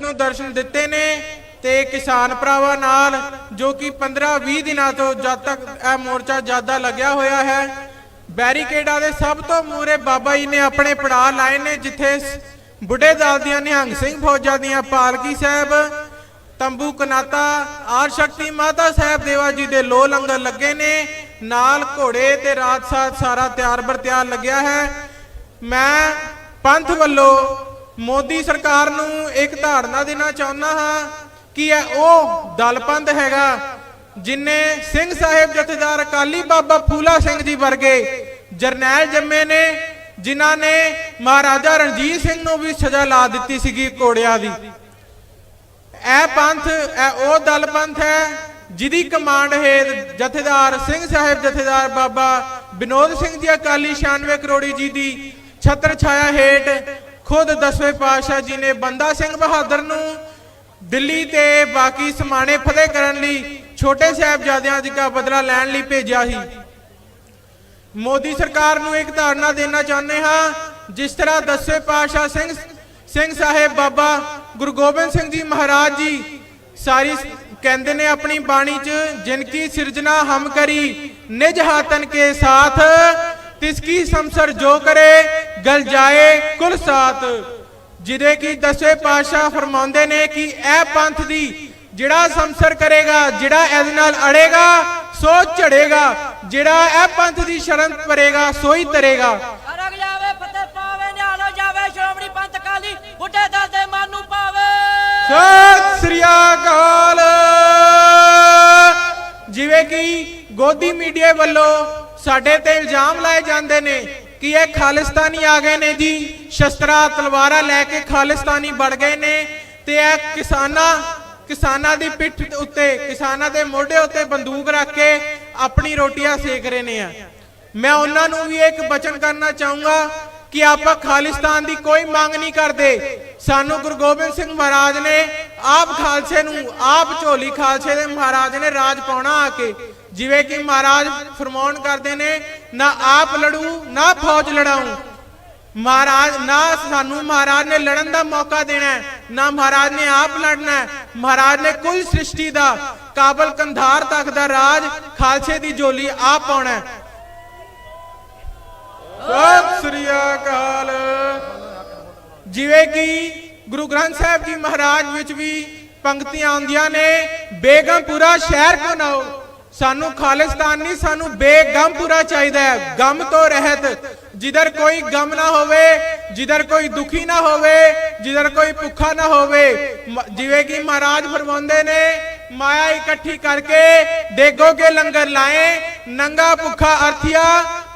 ਨੂੰ ਦਰਸ਼ਨ ਦਿੱਤੇ ਨੇ ਤੇ ਕਿਸਾਨ ਭਰਾਵਾਂ ਨਾਲ ਜੋ ਕਿ 15-20 ਦਿਨਾਂ ਤੋਂ ਜਦ ਤੱਕ ਇਹ ਮੋਰਚਾ ਜ਼ਿਆਦਾ ਲੱਗਿਆ ਹੋਇਆ ਹੈ, ਬੈਰੀਕੇਡਾਂ ਦੇ ਸਭ ਤੋਂ ਮੂਰੇ ਬਾਬਾ ਜੀ ਨੇ ਆਪਣੇ ਪੜਾਅ ਲਾਏ ਨੇ, ਜਿੱਥੇ ਬੁੱਢੇ ਦਲ ਦੀਆਂ ਨਿਹੰਗ ਸਿੰਘ ਫੌਜਾਂ ਦੀਆਂ ਪਾਲਕੀ ਸਾਹਿਬ, ਤੰਬੂ ਕਨਾਤਾ, ਆਰ ਸ਼ਕਤੀ ਮਾਤਾ ਸਾਹਿਬ ਦੇਵਾ ਜੀ ਦੇ ਲੋ ਲੰਗਰ ਲੱਗੇ ਨੇ, ਨਾਲ ਘੋੜੇ ਤੇ ਰਾਤ ਸਾਥ ਸਾਰਾ ਤਿਆਰ ਬਰ ਤਿਆਰ ਲੱਗਿਆ ਹੈ। ਮੈਂ ਪੰਥ ਵੱਲੋਂ ਮੋਦੀ ਸਰਕਾਰ ਨੂੰ ਇੱਕ ਧਾਰਨਾ ਦੇਣਾ ਚਾਹੁੰਦਾ ਹਾਂ ਕਿ ਇਹ ਉਹ ਦਲ ਪੰਥ ਹੈਗਾ ਜਿਨੇ ਸਿੰਘ ਸਾਹਿਬ ਜਥੇਦਾਰ ਅਕਾਲੀ ਬਾਬਾ ਫੂਲਾ ਸਿੰਘ ਜੀ ਵਰਗੇ ਜਰਨੈਲ ਜੰਮੇ ਨੇ, ਜਿਨ੍ਹਾਂ ਨੇ ਮਹਾਰਾਜਾ ਰਣਜੀਤ ਸਿੰਘ ਨੂੰ ਵੀ ਸਜ਼ਾ ਲਾ ਦਿੱਤੀ ਸੀਗੀ ਕੋੜਿਆਂ ਦੀ। ਇਹ ਪੰਥ, ਇਹ ਉਹ ਦਲ ਪੰਥ ਹੈ ਜਿਹਦੀ ਕਮਾਂਡ ਹੇਠ ਜਥੇਦਾਰ ਸਿੰਘ ਸਾਹਿਬ ਜਥੇਦਾਰ ਬਾਬਾ ਵਿਨੋਦ ਸਿੰਘ ਜੀ ਅਕਾਲੀ 96 ਕਰੋੜੀ ਜੀ ਦੀ ਛਤਰ ਛਾਇਆ ਹੇਠ ਖੁਦ ਦਸਵੇਂ ਪਾਤਸ਼ਾਹ ਜੀ ਨੇ ਬੰਦਾ ਸਿੰਘ ਬਹਾਦਰ ਨੂੰ ਦਿੱਲੀ ਤੇ ਬਾਕੀ ਸਮਾਣੇ ਫਤਿਹ ਕਰਨ ਲਈ ਛੋਟੇ ਸਾਹਿਬਜ਼ਾਦਿਆਂ ਜੀ ਦਾ ਬਦਲਾ ਲੈਣ ਲਈ ਭੇਜਿਆ ਸੀ। ਮੋਦੀ ਸਰਕਾਰ ਨੂੰ ਇੱਕ ਧਾਰਨਾ ਦੇਣਾ ਚਾਹੁੰਦੇ ਹਾਂ, ਜਿਸ ਤਰ੍ਹਾਂ ਦਸਵੇਂ ਪਾਤਸ਼ਾਹ ਸਿੰਘ ਸਿੰਘ ਸਾਹਿਬ ਬਾਬਾ ਗੁਰੂ ਗੋਬਿੰਦ ਸਿੰਘ ਜੀ ਮਹਾਰਾਜ ਜੀ ਸਾਰੀ ਕਹਿੰਦੇ ਨੇ ਆਪਣੀ ਬਾਣੀ 'ਚ, ਜਿਨ ਕੀ ਸਿਰਜਣਾ ਹਮ ਕਰੀ, ਨਿਜ ਹਾਤਨ ਕੇ ਸਾਥ, ਤਿਸ ਕੀ ਸੰਸਰ ਜੋ ਕਰੇ ਗਲ ਜਾਏ ਕੁਲ ਸਾਥ। ਜਿਹਦੇ ਕੀ ਦਸਵੇਂ ਪਾਤਸ਼ਾਹ ਫਰਮਾਉਂਦੇ ਨੇ ਕਿ ਇਹ ਪੰਥ ਦੀ ਜਿਹੜਾ ਸੰਸਰ ਕਰੇਗਾ ਜਿਹੜਾ ਇਹਦੇ ਨਾਲ ਅੜੇਗਾ ਸੋ ਝੜੇਗਾ। ਜਿਹੜਾ ਇਹ ਪੰਥ ਦੀ ਸ਼ਰਨ ਪਰੇਗਾ ਸੋ ਹੀ ਤਰੇਗਾ। ਅਰਗ ਜਾਵੇ ਫਤਿਹ ਪਾਵੇ ਨਿਹਾਲੋ ਜਾਵੇ ਸ਼੍ਰੋਮਣੀ ਪੰਥ ਕਾਲੀ ਬੁੱਢੇ ਦਲ ਦੇ ਮਨ ਨੂੰ ਪਾਵੇ। ਸਤਿ ਸ੍ਰੀ ਅਕਾਲ। ਜਿਵੇਂ ਕਿ ਗੋਦੀ ਮੀਡੀਆ ਵੱਲੋਂ ਸਾਡੇ ਤੇ ਇਲਜ਼ਾਮ ਲਾਏ ਜਾਂਦੇ ਨੇ ਕਿ ਇਹ ਖਾਲਿਸਤਾਨੀ ਆ ਗਏ ਨੇ ਜੀ? ਸ਼ਸਤਰਾਂ, ਤਲਵਾਰਾਂ ਲੈ ਕੇ ਖਾਲਿਸਤਾਨੀ ਵੜ ਗਏ ਨੇ ਤੇ ਇਹ ਕਿਸਾਨਾਂ ਕਿਸਾਨਾਂ ਦੀ ਪਿੱਠ ਉੱਤੇ, ਕਿਸਾਨਾਂ ਦੇ ਮੋਢੇ ਉੱਤੇ ਬੰਦੂਕ ਰੱਖ ਕੇ ਆਪਣੀ ਰੋਟੀਆਂ ਸੇਕ ਰਹੇ ਨੇ ਆ। ਮੈਂ ਉਹਨਾਂ ਨੂੰ ਵੀ ਇੱਕ ਬਚਨ ਕਰਨਾ ਚਾਹੂੰਗਾ ਕਿ ਆਪਾਂ ਖਾਲਿਸਤਾਨ ਦੀ ਕੋਈ ਮੰਗ ਨਹੀਂ ਕਰਦੇ। ਸਾਨੂੰ ਗੁਰੂ ਗੋਬਿੰਦ ਸਿੰਘ ਮਹਾਰਾਜ ਨੇ ਆਪ ਖਾਲਸੇ ਨੂੰ, ਆਪ ਝੋਲੀ ਖਾਲਸੇ ਦੇ ਮਹਾਰਾਜ ਨੇ ਰਾਜ ਪਾਉਣਾ ਆ ਕੇ ਜਿਵੇਂ ਕਿ ਮਹਾਰਾਜ ਫਰਮਾਨ ਕਰਦੇ ਨੇ, ਨਾ ਆਪ ਲੜੂ, ਨਾ ਫੌਜ ਲੜਾਉ। ਮਹਾਰਾਜ, ਨਾ ਸਾਨੂੰ ਮਹਾਰਾਜ ਨੇ ਲੜਨ ਦਾ ਮੌਕਾ ਦੇਣਾ ਨਾ ਮਹਾਰਾਜ ਨੇ ਆਪ ਲੜਨਾ ਮਹਾਰਾਜ ਨੇ ਕੁੱਲ ਸ੍ਰਿਸ਼ਟੀ ਦਾ, ਕਾਬਲ ਕੰਧਾਰ ਤੱਕ ਦਾ ਰਾਜ, ਖਾਲਸੇ ਦੀ ਝੋਲੀ ਆਪ ਪਾਉਣਾ ਸਤਿ ਸ੍ਰੀ ਅਕਾਲ। ਜਿਵੇਂ ਕਿ ਗੁਰੂ ਗ੍ਰੰਥ ਸਾਹਿਬ ਜੀ ਮਹਾਰਾਜ ਵਿੱਚ ਵੀ ਪੰਕਤੀਆਂ ਆਉਂਦੀਆਂ ਨੇ, ਬੇਗਮਪੁਰਾ ਸ਼ਹਿਰ ਕੋ ਨਾਓ। ਸਾਨੂੰ ਖਾਲਿਸਤਾਨ ਨਹੀਂ, ਸਾਨੂੰ ਬੇਗਮਪੁਰਾ ਚਾਹੀਦਾ ਹੈ। ਗਮ ਤੋਂ ਰਹਿਤ। ਜਿਧਰ ਕੋਈ ਗਮ ਨਾ ਹੋਵੇ, ਜਿਧਰ ਕੋਈ ਦੁਖੀ ਨਾ ਹੋਵੇ, ਜਿਧਰ ਕੋਈ ਭੁੱਖਾ ਨਾ ਹੋਵੇ। ਜਿਵੇਂ ਕਿ ਮਹਾਰਾਜ ਫਰਮਾਉਂਦੇ ਨੇ, ਮਾਇਆ ਇਕੱਠੀ ਕਰਕੇ ਦੇਗੋਗੇ ਲੰਗਰ ਲਾਏ, ਨੰਗਾ ਭੁੱਖਾ ਅਰਥਿਆ,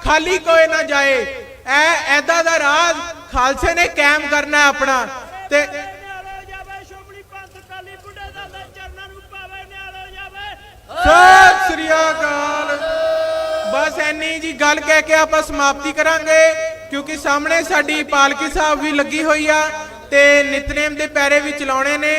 ਖਾਲੀ ਕੋਈ ਨਾ ਜਾਏ। ਐ, ਐਦਾ ਦਾ ਰਾਜ ਖਾਲਸੇ ਨੇ ਕਾਇਮ ਕਰਨਾ ਆਪਣਾ। ਤੇ ਨਿਆਲੋ ਜਾਵੇ ਸ਼ੋਭਣੀ ਪੰਥ ਕਾਲੀ ਬੁੱਢੇ ਦਲ ਦੇ ਚਰਨਾਂ ਨੂੰ ਪਾਵੇ ਨਿਆਲੋ ਜਾਵੇ ਸਤਿ ਸ੍ਰੀ ਅਕਾਲ। ਬਸ ਐਨੀ ਜੀ ਗੱਲ ਕਹਿ ਕੇ ਆਪਾਂ ਸਮਾਪਤੀ ਕਰਾਂਗੇ, ਕਿਉਂਕਿ ਸਾਹਮਣੇ ਸਾਡੀ ਪਾਲਕੀ ਸਾਹਿਬ ਵੀ ਲੱਗੀ ਹੋਈ ਆ ਤੇ ਨਿਤਨੇਮ ਦੇ ਪੈਰੇ ਵੀ ਚਲਾਉਣੇ ਨੇ।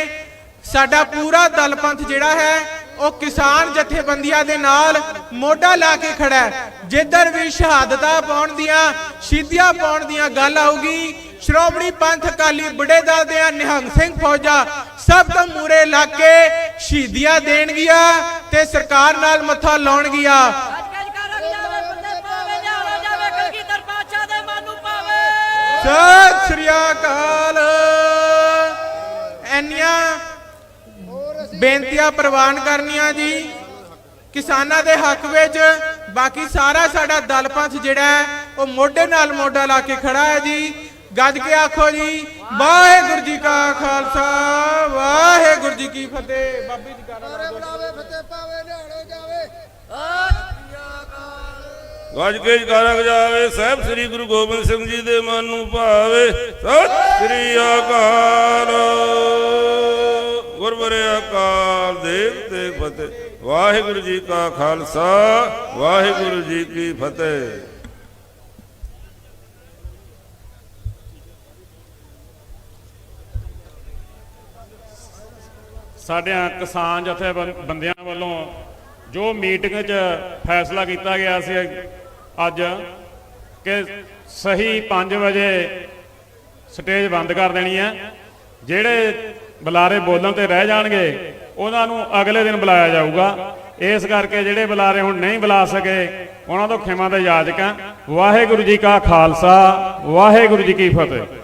ਸਾਡਾ ਪੂਰਾ ਦਲ ਪੰਥ ਜਿਹੜਾ ਹੈ, ਉਹ ਕਿਸਾਨ ਜਥੇਬੰਦੀਆਂ ਦੇ ਨਾਲ ਮੋਢਾ ਲਾ ਕੇ ਖੜਾ ਹੈ। ਜਿੱਧਰ ਵੀ ਸ਼ਹਾਦਤਾਂ ਪਾਉਣ ਦੀਆਂ ਸ਼ਹੀਦੀਆਂ ਪਾਉਣ ਦੀਆਂ ਗੱਲ ਆਊਗੀ, ਸ਼੍ਰੋਮਣੀ ਪੰਥ ਅਕਾਲੀ ਬੁੱਢੇ ਦਲ ਦੇ ਨਿਹੰਗ ਸਿੰਘ ਫੌਜਾਂ, ਸਭ ਤੋਂ ਮੂਰੇ ਲਾ ਕੇ ਸ਼ਹੀਦੀਆਂ ਦੇਣਗੀਆਂ। ਤੇ ਸਰਕਾਰ ਨਾਲ ਮੱਥਾ ਲਾਉਣਗੀਆਂ ਅੱਜ ਸਤਿ ਸ੍ਰੀ ਅਕਾਲ। ਐਨੀਆਂ ਬੇਨਤੀਆਂ ਪ੍ਰਵਾਨ ਕਰਨੀਆਂ ਜੀ। ਕਿਸਾਨਾਂ ਦੇ ਹੱਕ ਵਿੱਚ ਬਾਕੀ ਸਾਰਾ ਸਾਡਾ ਦਲ ਪੰਥ ਜਿਹੜਾ ਹੈ, ਉਹ ਮੋਢੇ ਨਾਲ ਮੋਢਾ ਲਾ ਕੇ ਖੜਾ ਹੈ ਜੀ। ਗੱਜ ਕੇ ਆਖੋ ਜੀ, ਵਾਹਿਗੁਰੂ ਜੀ ਕਾ ਖਾਲਸਾ। ਜੀ ਕੀ ਫਤਿਹ? ਬਾਬੇ ਜੀ ਕਾ ਬੁਲਾਵੇ ਫਤਿਹ ਪਾਵੇ ਨਿਹਾਲੋ ਜਾਵੇ। ਗੱਜ ਕੇ ਜਕਾਰਾ ਜਾਵੇ ਸਾਹਿਬ ਸ੍ਰੀ ਗੁਰੂ ਗੋਬਿੰਦ ਸਿੰਘ ਜੀ ਦੇ ਮਨ ਨੂੰ ਭਾਵੇ। ਸਤਿ ਸ੍ਰੀ ਅਕਾਲ। ਗੁਰਬਰੇ ਅਕਾਲ ਦੇਵ ਤੇ ਫਤਿਹ। ਵਾਹਿਗੁਰੂ ਜੀ ਕਾ ਖਾਲਸਾ ਵਾਹਿਗੁਰੂ ਜੀ ਕੀ ਫਤਿਹ। ਸਾਡਿਆਂ ਕਿਸਾਨ ਜਥੇਬੰਦੀਆਂ ਵੱਲੋਂ ਜੋ ਮੀਟਿੰਗ 'ਚ ਫੈਸਲਾ ਕੀਤਾ ਗਿਆ ਸੀ ਅੱਜ ਕਿ ਸਹੀ 5 ਵਜੇ ਸਟੇਜ ਬੰਦ ਕਰ ਦੇਣੀ ਹੈ। ਜਿਹੜੇ ਬੁਲਾਰੇ ਬੋਲਣ ਤੇ ਰਹਿ ਜਾਣਗੇ, ਉਹਨਾਂ ਨੂੰ ਅਗਲੇ ਦਿਨ ਬੁਲਾਇਆ ਜਾਊਗਾ। ਇਸ ਕਰਕੇ ਜਿਹੜੇ ਬੁਲਾਰੇ ਹੁਣ ਨਹੀਂ ਬੁਲਾ ਸਕੇ, ਉਹਨਾਂ ਤੋਂ ਖਿਮਾ ਦੇ ਯਾਚਕਾਂ ਵਾਹਿਗੁਰੂ ਜੀ ਕਾ ਖਾਲਸਾ, ਵਾਹਿਗੁਰੂ ਜੀ ਕੀ ਫਤਿਹ।